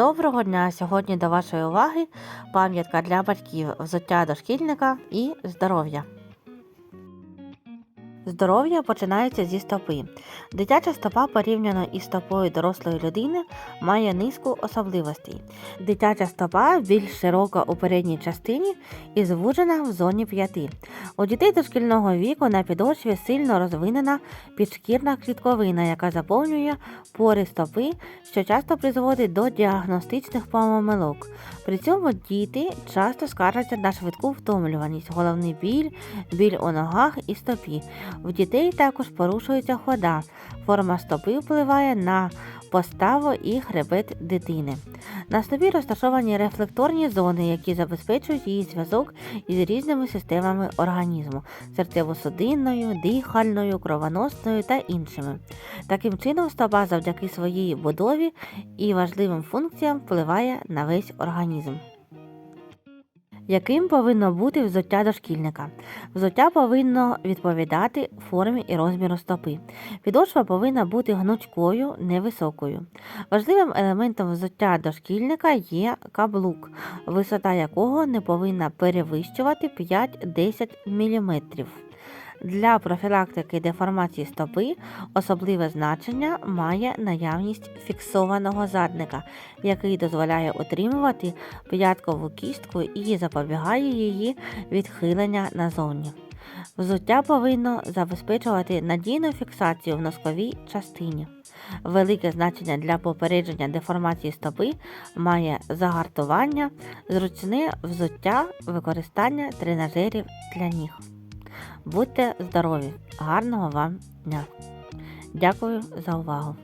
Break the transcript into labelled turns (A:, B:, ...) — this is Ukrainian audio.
A: Доброго дня! Сьогодні до вашої уваги пам'ятка для батьків, взуття дошкільника і здоров'я. Здоров'я починається зі стопи. Дитяча стопа порівняно із стопою дорослої людини має низку особливостей. Дитяча стопа більш широка у передній частині і звужена в зоні п'яти. У дітей дошкільного віку на підошві сильно розвинена підшкірна клітковина, яка заповнює пори стопи, що часто призводить до діагностичних помилок. При цьому діти часто скаржаться на швидку втомлюваність, головний біль, біль у ногах і стопі. В дітей також порушується хода. Форма стопи впливає на поставу і хребет дитини. На стопі розташовані рефлекторні зони, які забезпечують її зв'язок із різними системами організму серцево-судинною, дихальною, кровоносною та іншими. Таким чином, стопа завдяки своїй будові і важливим функціям впливає на весь організм. Яким повинно бути взуття дошкільника? Взуття повинно відповідати формі і розміру стопи. Підошва повинна бути гнучкою, невисокою. Важливим елементом взуття дошкільника є каблук, висота якого не повинна перевищувати 5-10 мм. Для профілактики деформації стопи особливе значення має наявність фіксованого задника, який дозволяє утримувати п'яткову кістку і запобігає її відхилення назовні. Взуття повинно забезпечувати надійну фіксацію в носковій частині. Велике значення для попередження деформації стопи має загартування, зручне взуття, використання тренажерів для ніг. Будьте здорові! Гарного вам дня! Дякую за увагу!